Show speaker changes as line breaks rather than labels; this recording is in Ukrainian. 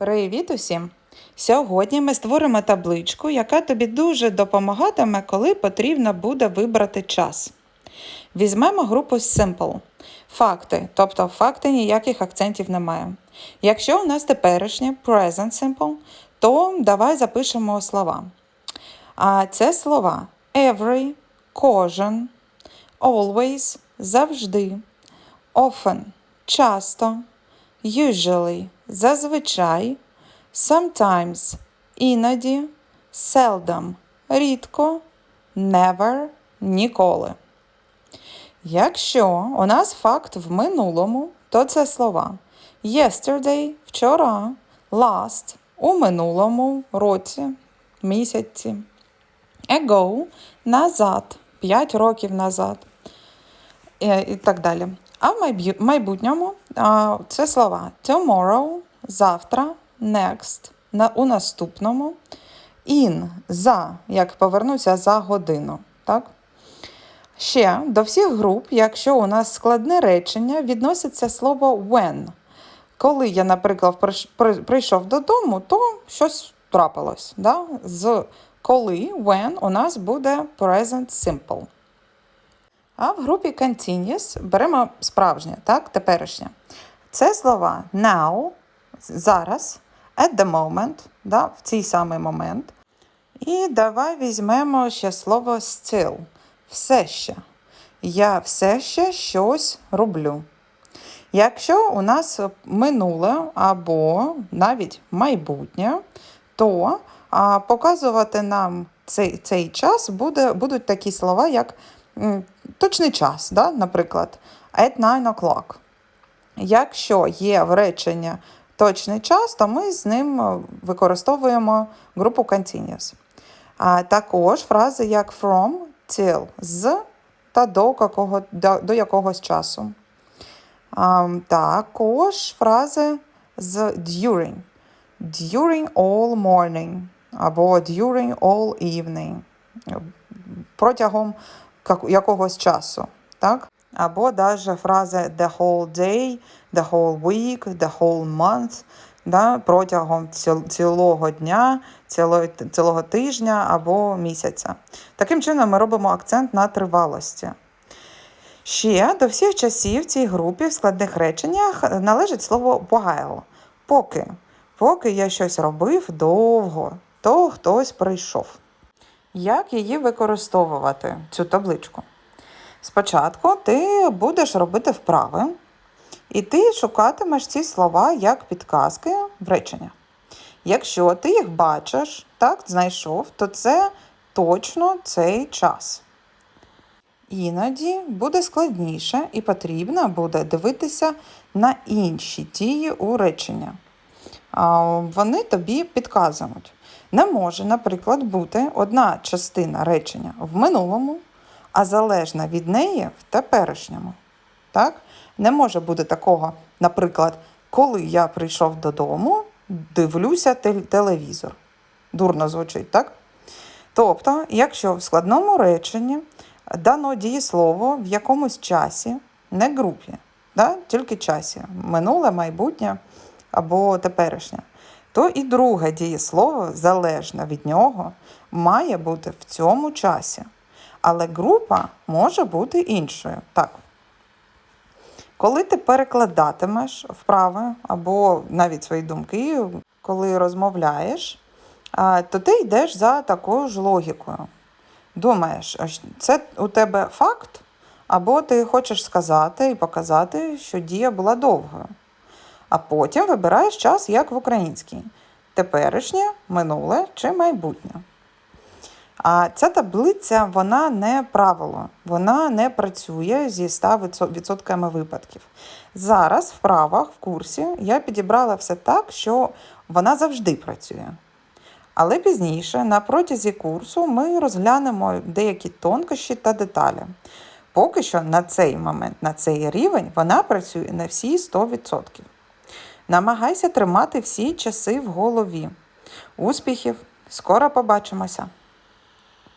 Привіт усім! Сьогодні ми створимо табличку, яка тобі дуже допомагатиме, коли потрібно буде вибрати час. Візьмемо групу Simple. Факти, тобто факти ніяких акцентів немає. Якщо у нас теперішнє present simple, то давай запишемо слова. А це слова every, кожен, always, завжди, often, часто, usually, зазвичай, sometimes, іноді, seldom, рідко, never, ніколи. Якщо у нас факт в минулому, то це слова yesterday – вчора, last у минулому році, місяці, ago назад, 5 років назад і, і так далі. А в майбутньому це слова tomorrow завтра, next у наступному, in за, як повернуся за годину. Так? Ще до всіх груп, якщо у нас складне речення, відноситься слово when. Коли я, наприклад, прийшов додому, то щось трапилось. Да? З коли when у нас буде present simple. А в групі continuous беремо справжнє, так, теперішнє. Це слова now, зараз, at the moment, да, в цей самий момент. І давай візьмемо ще слово still, все ще. Я все ще щось роблю. Якщо у нас минуле або навіть майбутнє, то а, показувати нам цей, цей час буде, будуть такі слова, як точний час, да? наприклад, at 9 o'clock. Якщо є в реченні точний час, то ми з ним е, використовуємо групу continuous. А також фрази як from, till, з та до, какого, до, до якогось часу. А, також фрази з during. During all morning або during all evening. Протягом как- якогось часу. Так? Або навіть фрази the whole day, the whole week, the whole month. Да? Протягом цілого дня, ціло, цілого тижня або місяця. Таким чином ми робимо акцент на тривалості. Ще до всіх часів в цій групі в складних реченнях належить слово while. Поки. Поки я щось робив довго, то хтось прийшов. Як її використовувати, цю табличку? Спочатку ти будеш робити вправи, і ти шукатимеш ці слова як підказки в речення. Якщо ти їх бачиш, так, знайшов, то це точно цей час. Іноді буде складніше і потрібно буде дивитися на інші дії у речення. Вони тобі підказують. Не може, наприклад, бути одна частина речення в минулому, а залежна від неї в теперішньому. Так? Не може бути такого, наприклад, коли я прийшов додому, дивлюся тел- телевізор. Дурно звучить, так? Тобто, якщо в складному реченні дано дієслово в якомусь часі, не групі, да? тільки часі, минуле, майбутнє або теперішнє, то і друге дієслово, залежно від нього, має бути в цьому часі. Але група може бути іншою. Так. Коли ти перекладатимеш вправи або навіть свої думки, коли розмовляєш, то ти йдеш за такою ж логікою. Думаєш, це у тебе факт, або ти хочеш сказати і показати, що дія була довгою. А потім вибираєш час, як в українській: теперішнє, минуле чи майбутнє. А ця таблиця вона не правило, вона не працює зі 100% випадків. Зараз в правах в курсі я підібрала все так, що вона завжди працює. Але пізніше, на протязі курсу, ми розглянемо деякі тонкощі та деталі. Поки що на цей момент, на цей рівень, вона працює на всі 100%. Намагайся тримати всі часи в голові. Успіхів! Скоро побачимося!